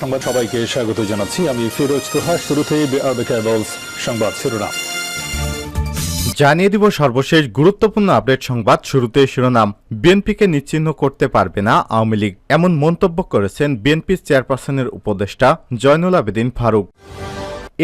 সংবাদ সবাইকে স্বাগত জানাচ্ছি। আমি ফিরোজ তোহা শুরুতেই সংবাদ শিরোনাম। জানিয়ে দিব সর্বশেষ গুরুত্বপূর্ণ আপডেট সংবাদ। শুরুতে শিরোনাম, বিএনপিকে নিশ্চিহ্ন করতে পারবে না আওয়ামী লীগ, এমন মন্তব্য করেছেন বিএনপির চেয়ারপারসনের উপদেষ্টা জয়নুল আবেদিন ফারুক।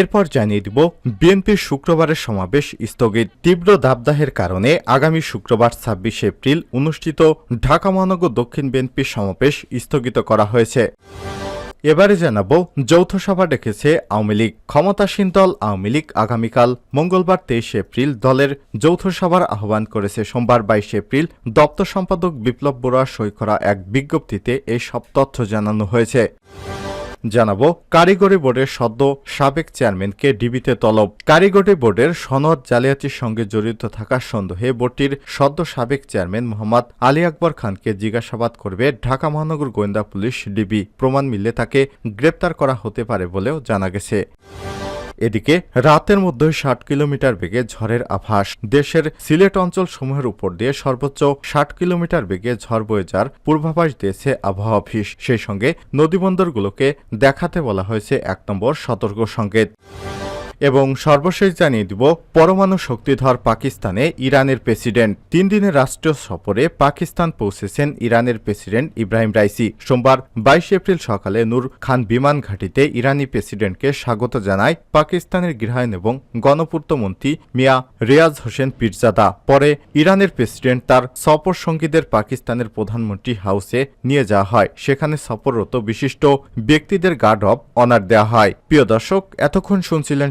এরপর জানিয়ে দিব, বিএনপির শুক্রবারের সমাবেশ স্থগিত। তীব্র দাবদাহের কারণে আগামী শুক্রবার ছাব্বিশে এপ্রিল অনুষ্ঠিত ঢাকা মহানগর দক্ষিণ বিএনপির সমাবেশ স্থগিত করা হয়েছে। এবারে জানাব যৌথ সভা ডেকেছে আওয়ামী লীগ। ক্ষমতাসীন দল আওয়ামী লীগ আগামীকাল মঙ্গলবার তেইশে এপ্রিল দলের যৌথ সভার আহ্বান করেছে। সোমবার বাইশে এপ্রিল দপ্তর সম্পাদক বিপ্লব বড়ুয়া সই করা এক বিজ্ঞপ্তিতে এসব সব তথ্য জানানো হয়েছে। জানাব, কারিগরি বোর্ডের সদ্য সাবেক চেয়ারম্যানকে ডিবিতে তলব। কারিগরি বোর্ডের সনদ জালিয়াতির সঙ্গে জড়িত থাকার সন্দেহে বোর্ডটির সদ্য সাবেক চেয়ারম্যান মোহাম্মদ আলী আকবর খানকে জিজ্ঞাসাবাদ করবে ঢাকা মহানগর গোয়েন্দা পুলিশ ডিবি। প্রমাণ মিললে তাকে গ্রেপ্তার করা হতে পারে বলেও জানা গেছে। এদিকে রাতের মধ্যে ষাট কিলোমিটার বেগে ঝড়ের আভাস। দেশের সিলেট অঞ্চল সমূহের উপর দিয়ে সর্বোচ্চ ষাট কিলোমিটার বেগে ঝড় বয়ে যার পূর্বাভাস দিয়েছে আবহাওয়া অফিস। সেই সঙ্গে নদীবন্দরগুলোকে দেখাতে বলা হয়েছে এক নম্বর সতর্ক সংকেত। এবং সর্বশেষ জানিয়ে দিব, পরমাণু শক্তিধর পাকিস্তানে ইরানের প্রেসিডেন্ট তিন দিনের রাষ্ট্রীয় সফরে পাকিস্তান পৌঁছেছেন ইরানের প্রেসিডেন্ট ইব্রাহিম রাইসি। সোমবার বাইশ এপ্রিল সকালে নূর খান বিমান ঘাঁটিতে ইরানি প্রেসিডেন্টকে স্বাগত জানায় পাকিস্তানের গৃহায়ন এবং গণপূর্ত মন্ত্রী মিয়া রিয়াজ হোসেন পিরজাদা। পরে ইরানের প্রেসিডেন্ট তার সফর সঙ্গীদের পাকিস্তানের প্রধানমন্ত্রী হাউসে নিয়ে যাওয়া হয়। সেখানে সফররত বিশিষ্ট ব্যক্তিদের গার্ড অব অনার দেওয়া হয়। প্রিয় দর্শক, এতক্ষণ শুনছিলেন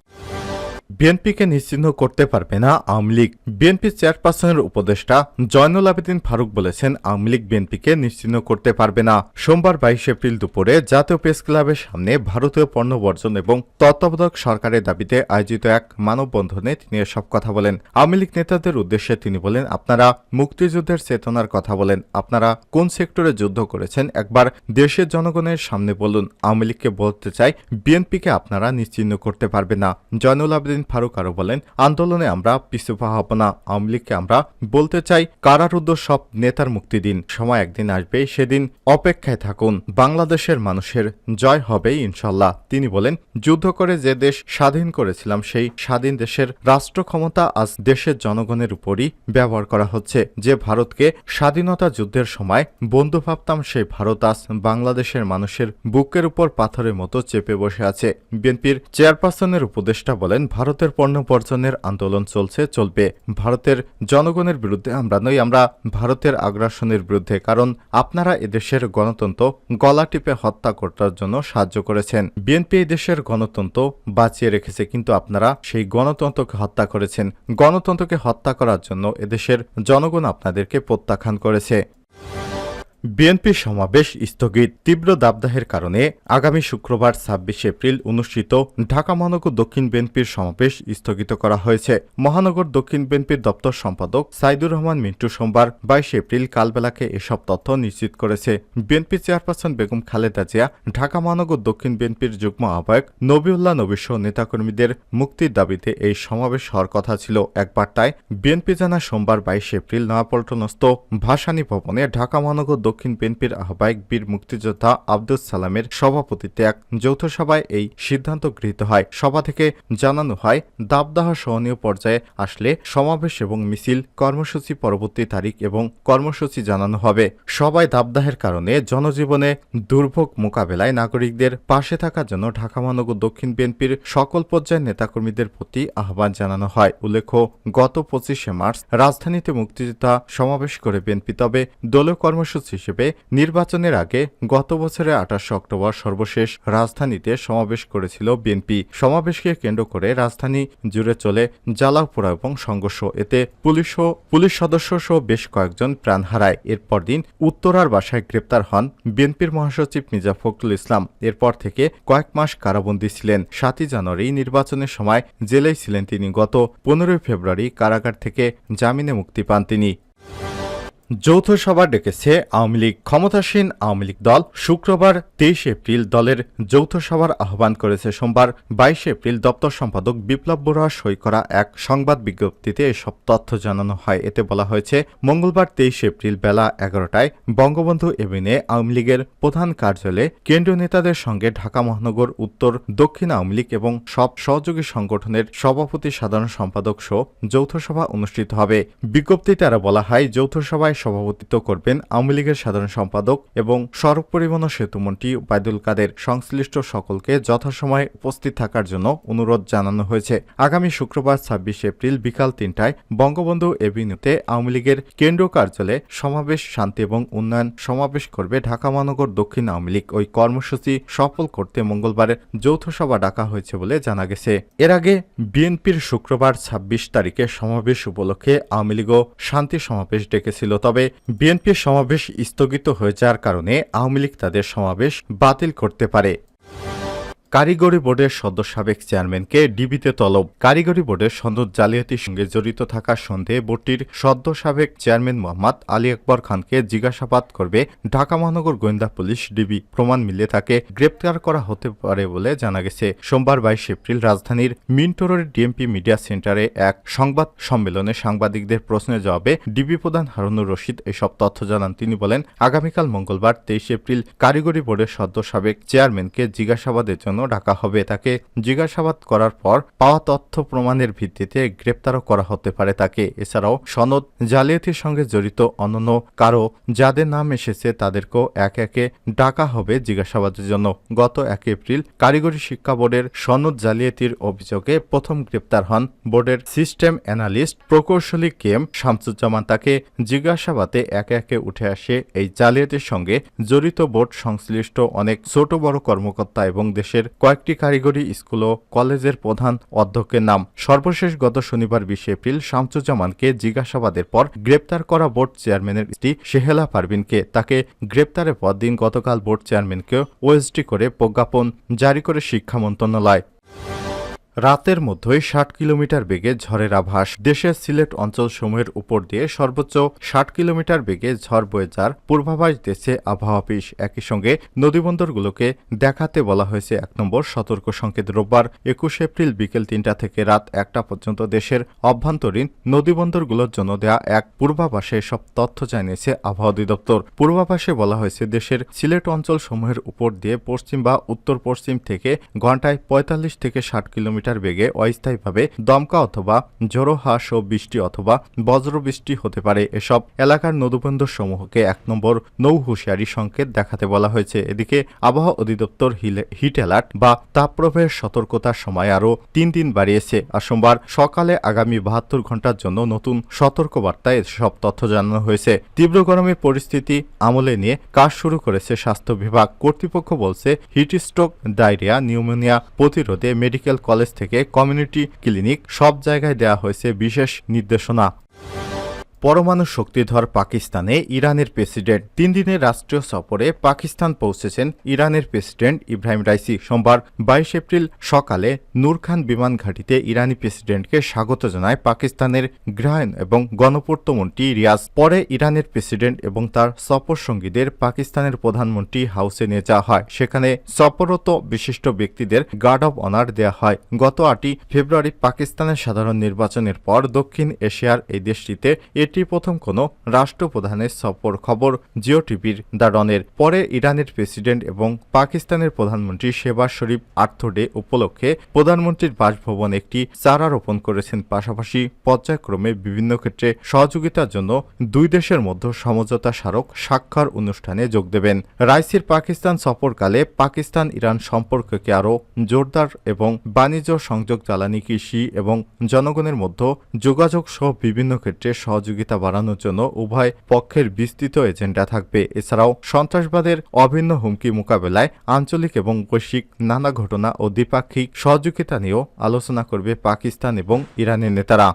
বিএনপিকে নিশ্চিহ্ন করতে পারবে না আওয়ামী লীগ। বিএনপি চেয়ারপারসনের উপদেষ্টা জয়নুল আবেদিন ফারুক বলেছেন, আওয়ামী লীগ বিএনপিকে নিশ্চিহ্ন করতে পারবে না। সোমবার বাইশ এপ্রিল দুপুরে জাতীয় প্রেস ক্লাবের সামনে ভারতীয় পণ্য বর্জন এবং তত্ত্বাবধায়ক সরকারের দাবিতে আয়োজিত এক মানববন্ধনে তিনি এসব কথা বলেন। আওয়ামী লীগ নেতাদের উদ্দেশ্যে তিনি বলেন, আপনারা মুক্তিযুদ্ধের চেতনার কথা বলেন। আপনারা কোন সেক্টরে যুদ্ধ করেছেন? একবার দেশের জনগণের সামনে বলুন। আওয়ামী লীগকে বলতে চাই, বিএনপিকে আপনারা নিশ্চিহ্ন করতে পারবে না। জয়নুল আবেদিন ফারুক আরও বলেন, আন্দোলনে আমরা পিছু পা হব না আওয়ামী লীগকে আমরা বলতে চাই, কারারুদ্ধ সব নেতার মুক্তি দিন, সময় একদিন আসবে, সেদিন অপেক্ষায় থাকুন, বাংলাদেশের মানুষের জয় হবেই ইনশাল্লাহ। তিনি বলেন, যুদ্ধ করে যে দেশ স্বাধীন করেছিলাম, সেই স্বাধীন দেশের রাষ্ট্র ক্ষমতা আজ দেশের জনগণের উপরই ব্যবহার করা হচ্ছে। যে ভারতকে স্বাধীনতা যুদ্ধের সময় বন্ধু ভাবতাম, সেই ভারত আজ বাংলাদেশের মানুষের বুকের উপর পাথরের মতো চেপে বসে আছে। বিএনপির চেয়ারপারসনের উপদেষ্টা বলেন ভারতের পণ্য বর্জনের আন্দোলন চলছে, চলবে। ভারতের জনগণের বিরুদ্ধে আমরা নই, আমরা ভারতের আগ্রাসনের বিরুদ্ধে, কারণ আপনারা এদেশের গণতন্ত্র গলা টিপে হত্যা করার জন্য সাহায্য করেছেন। বিএনপি দেশের গণতন্ত্র বাঁচিয়ে রেখেছে, কিন্তু আপনারা সেই গণতন্ত্রকে হত্যা করেছেন। গণতন্ত্রকে হত্যা করার জন্য এদেশের জনগণ আপনাদেরকে প্রত্যাখ্যান করেছে। বিএনপির সমাবেশ স্থগিত তীব্র দাবদাহের কারণে আগামী শুক্রবার ছাব্বিশে এপ্রিল অনুষ্ঠিত ঢাকা মহানগর দক্ষিণ বিএনপির সমাবেশ স্থগিত করা হয়েছে। মহানগর দক্ষিণ বিএনপির দপ্তর সম্পাদক সাইদুর রহমান মিন্টু সোমবার বাইশে এপ্রিল কালবেলাকে এসব তথ্য নিশ্চিত করেছে। বিএনপি চেয়ারপারসন বেগম খালেদা জিয়া, ঢাকা মহানগর দক্ষিণ বিএনপির যুগ্ম আহ্বায়ক নবিউল্লাহ নবিসহ নেতাকর্মীদের মুক্তির দাবিতে এই সমাবেশ হওয়ার কথা ছিল। এক বার্তায়, বিএনপি জানা সোমবার বাইশে এপ্রিল নয়াপল্টনস্থ ভাসানী ভবনে ঢাকা মহানগর দক্ষিণ বিএনপির আহ্বায়ক বীর মুক্তিযোদ্ধা আব্দুল সালামের সভাপতিত্বে এক যৌথ সভায় এই সিদ্ধান্ত গৃহীত হয়। সভা থেকে জানানো হয়, দাবদাহ সহনীয় পর্যায়ে আসলে সমাবেশ এবং মিছিল কর্মসূচি পরবর্তী তারিখ এবং কর্মসূচি জানানো হবে। সবাই দাবদাহের কারণে জনজীবনে দুর্ভোগ মোকাবেলায় নাগরিকদের পাশে থাকার জন্য ঢাকা মহানগর দক্ষিণ বিএনপির সকল পর্যায়ের নেতাকর্মীদের প্রতি আহ্বান জানানো হয়। উল্লেখ্য, গত পঁচিশে মার্চ রাজধানীতে মুক্তিযোদ্ধা সমাবেশ করে বিএনপি, তবে দলীয় কর্মসূচি হিসেবে নির্বাচনের আগে গত বছরের আঠাশে অক্টোবর সর্বশেষ রাজধানীতে সমাবেশ করেছিল বিএনপি। সমাবেশকে কেন্দ্র করে রাজধানী জুড়ে চলে জ্বালাওপোড়া এবং সংঘর্ষ। এতে পুলিশ ও পুলিশ সদস্য সহ বেশ কয়েকজন প্রাণ হারায়। এরপর দিন উত্তরার বাসায় গ্রেপ্তার হন বিএনপির মহাসচিব মির্জা ফখরুল ইসলাম। এরপর থেকে কয়েক মাস কারাবন্দী ছিলেন। সাতই জানুয়ারি নির্বাচনের সময় জেলেই ছিলেন তিনি। গত পনেরোই ফেব্রুয়ারি কারাগার থেকে জামিনে মুক্তি পান তিনি। যৌথ সভা ডেকেছে আওয়ামী লীগ ক্ষমতাসীন আওয়ামী লীগ দল। শুক্রবার তেইশ এপ্রিল দলের যৌথ সভার আহ্বান করেছে সোমবার। বাইশ এপ্রিল দপ্তর সম্পাদক বিপ্লব বড়ুয়া সই করা এক সংবাদ বিজ্ঞপ্তিতে এসব তথ্য জানানো হয়। এতে বলা হয়েছে, মঙ্গলবার তেইশ এপ্রিল বেলা এগারোটায় বঙ্গবন্ধু এভিনে আওয়ামী লীগের প্রধান কার্যালয়ে কেন্দ্রীয় নেতাদের সঙ্গে ঢাকা মহানগর, উত্তর, দক্ষিণ আওয়ামী লীগ এবং সব সহযোগী সংগঠনের সভাপতি সাধারণ সম্পাদক সহ যৌথ সভা অনুষ্ঠিত হবে। বিজ্ঞপ্তিতে আরও বলা হয়, যৌথ সভায় সভাপতিত্ব করবেন আওয়ামী লীগের সাধারণ সম্পাদক এবং সড়ক পরিবহন সেতুমন্ত্রী ওবায়দুল কাদের। সংশ্লিষ্ট সকলকে যথাসময়ে উপস্থিত থাকার জন্য অনুরোধ জানানো হয়েছে। আগামী শুক্রবার ছাব্বিশ এপ্রিল বিকাল তিনটায় বঙ্গবন্ধু এভিনিউতে আওয়ামী লীগের কেন্দ্রীয় কার্যালয়ে সমাবেশ, শান্তি এবং উন্নয়ন সমাবেশ করবে ঢাকা মহানগর দক্ষিণ আওয়ামী লীগ। ওই কর্মসূচি সফল করতে মঙ্গলবারের যৌথ সভা ডাকা হয়েছে বলে জানা গেছে। এর আগে বিএনপির শুক্রবার ছাব্বিশ তারিখে সমাবেশ উপলক্ষে আওয়ামী লীগও শান্তি সমাবেশ ডেকেছিল। তবে বিএনপির সমাবেশ স্থগিত হয়ে যাওয়ার কারণে আওয়ামী লীগ তাদের সমাবেশ বাতিল করতে পারে। কারিগরি বোর্ডের সদ্য সাবেক চেয়ারম্যানকে ডিবিতে তলব। কারিগরি বোর্ডের সনদ জালিয়াতির সঙ্গে জড়িত থাকার সন্দেহে বোর্ডটির সদ্য সাবেক চেয়ারম্যান মোহাম্মদ আলী আকবর খানকে জিজ্ঞাসাবাদ করবে ঢাকা মহানগর গোয়েন্দা পুলিশ ডিবি। প্রমাণ মিলে তাকে গ্রেপ্তার করা হতে পারে বলে জানা গেছে। সোমবার বাইশ এপ্রিল রাজধানীর মিন্টোরের ডিএমপি মিডিয়া সেন্টারে এক সংবাদ সম্মেলনে সাংবাদিকদের প্রশ্নের জবাবে ডিবি প্রধান হারুনুর রশিদ এসব তথ্য জানান। তিনি বলেন, আগামীকাল মঙ্গলবার তেইশ এপ্রিল কারিগরি বোর্ডের সদ্য সাবেক চেয়ারম্যানকে জিজ্ঞাসাবাদের জন্য ডাকা হবে। তাকে জিজ্ঞাসাবাদ করার পর পাওয়া তথ্য প্রমাণের ভিত্তিতে গ্রেপ্তারও করা হতে পারে তাকে। এছাড়াও সনদ জালিয়াতির সঙ্গে জড়িত অন্যান্য কারও যাদের নাম এসেছে তাদেরকেও এক একে ডাকা হবে জিজ্ঞাসাবাদের জন্য। গত এক এপ্রিল কারিগরি শিক্ষা বোর্ডের সনদ জালিয়াতির অভিযোগে প্রথম গ্রেপ্তার হন বোর্ডের সিস্টেম অ্যানালিস্ট প্রকৌশলী কেম শামসুজ্জামান। তাকে জিজ্ঞাসাবাদে একে একে উঠে আসে এই জালিয়াতির সঙ্গে জড়িত বোর্ড সংশ্লিষ্ট অনেক ছোট বড় কর্মকর্তা এবং দেশের কয়েকটি কারিগরি স্কুল ও কলেজের প্রধান অধ্যক্ষের নাম। সর্বশেষ গত শনিবার বিশে এপ্রিল শামসুজ্জামানকে জিজ্ঞাসাবাদের পর গ্রেপ্তার করা বোর্ড চেয়ারম্যানের স্ত্রী শেহেলা পারভিনকে তাকে গ্রেপ্তারের পর দিন গতকাল বোর্ড চেয়ারম্যানকে ওএসডি করে প্রজ্ঞাপন জারি করে শিক্ষা মন্ত্রণালয়। রাতের মধ্যেই ষাট কিলোমিটার বেগে ঝড়ের আভাস দেশের সিলেট অঞ্চল অঞ্চলসমূহের উপর দিয়ে সর্বোচ্চ ষাট কিলোমিটার বেগে ঝড় বয়ে যার পূর্বাভাস দিয়েছে আবহাওয়া অফিস। একই সঙ্গে নদীবন্দরগুলোকে দেখাতে বলা হয়েছে এক নম্বর সতর্ক সংকেত রোববার একুশ এপ্রিল বিকেল তিনটা থেকে রাত একটা পর্যন্ত দেশের অভ্যন্তরীণ নদীবন্দরগুলোর জন্য দেয়া এক পূর্বাভাসে সব তথ্য জানিয়েছে আবহাওয়া অধিদপ্তর। পূর্বাভাসে বলা হয়েছে, দেশের সিলেট অঞ্চল সমূহের উপর দিয়ে পশ্চিম বা উত্তর পশ্চিম থেকে ঘন্টায় পঁয়তাল্লিশ থেকে ষাট কিলোমিটার বেগে অস্থায়ীভাবে দমকা অথবা ঝোড়ো হাঁস ও বৃষ্টি অথবা বজ্রবৃষ্টি হতে পারে। এসব এলাকার নদীবন্দর সমূহকে এক নম্বর নৌ হুঁশিয়ারি সংকেত দেখাতে বলা হয়েছে। এদিকে আবহাওয়া অধিদপ্তর হিট অ্যালার্ট বা তাপপ্রবাহের সতর্কতার সময় আরও তিন দিন বাড়িয়েছে। আর সোমবার সকালে আগামী বাহাত্তর ঘণ্টার জন্য নতুন সতর্কবার্তায় সব তথ্য জানানো হয়েছে। তীব্র গরমের পরিস্থিতি আমলে নিয়ে কাজ শুরু করেছে স্বাস্থ্য বিভাগ। কর্তৃপক্ষ বলছে, হিট স্ট্রোক, ডায়রিয়া, নিউমোনিয়া প্রতিরোধে মেডিকেল কলেজ থেকে কমিউনিটি ক্লিনিক সব জায়গায় দেয়া হয়েছে বিশেষ নির্দেশনা। পরমাণু শক্তিধর পাকিস্তানে ইরানের প্রেসিডেন্ট তিন দিনের রাষ্ট্রীয় সফরে পাকিস্তান পৌঁছেছেন ইরানের প্রেসিডেন্ট ইব্রাহিম রাইসি। সোমবার বাইশ এপ্রিল সকালে নূর খান বিমান ঘাঁটিতে ইরানি প্রেসিডেন্টকে স্বাগত জানায় পাকিস্তানের গৃহায়ন এবং গণপূর্ত মন্ত্রী রিয়াজ। পরে ইরানের প্রেসিডেন্ট এবং তার সফর সঙ্গীদের পাকিস্তানের প্রধানমন্ত্রী হাউসে নিয়ে যাওয়া হয়। সেখানে সফররত বিশিষ্ট ব্যক্তিদের গার্ড অব অনার দেওয়া হয়। গত আটই ফেব্রুয়ারি পাকিস্তানের সাধারণ নির্বাচনের পর দক্ষিণ এশিয়ার এই দেশটিতে এটি প্রথম কোনো রাষ্ট্রপ্রধানের সফর খবর জিও টিভির দ্য ডনের পরে ইরানের প্রেসিডেন্ট এবং পাকিস্তানের প্রধানমন্ত্রী শেবাজ শরীফ আর্থ ডে উপলক্ষে প্রধানমন্ত্রীর বাসভবন একটি চারা রোপণ করেছেন। পাশাপাশি পর্যায়ক্রমে বিভিন্ন ক্ষেত্রে সহযোগিতার জন্য দুই দেশের মধ্যে সমঝোতা স্মারক স্বাক্ষর অনুষ্ঠানে যোগ দেবেন। রাইসির পাকিস্তান সফরকালে পাকিস্তান ইরান সম্পর্ককে আরও জোরদার এবং বাণিজ্য সংযোগ জ্বালানি কৃষি এবং জনগণের মধ্যে যোগাযোগ সহ বিভিন্ন ক্ষেত্রে সহযোগিতা বাড়ানোর জন্য উভয় পক্ষের বিস্তৃত এজেন্ডা থাকবে। এছাড়াও সন্ত্রাসবাদের অভিন্ন হুমকি মোকাবেলায় আঞ্চলিক এবং বৈশ্বিক নানা ঘটনা ও দ্বিপাক্ষিক সহযোগিতা নিয়েও আলোচনা করবে পাকিস্তান এবং ইরানের নেতারা।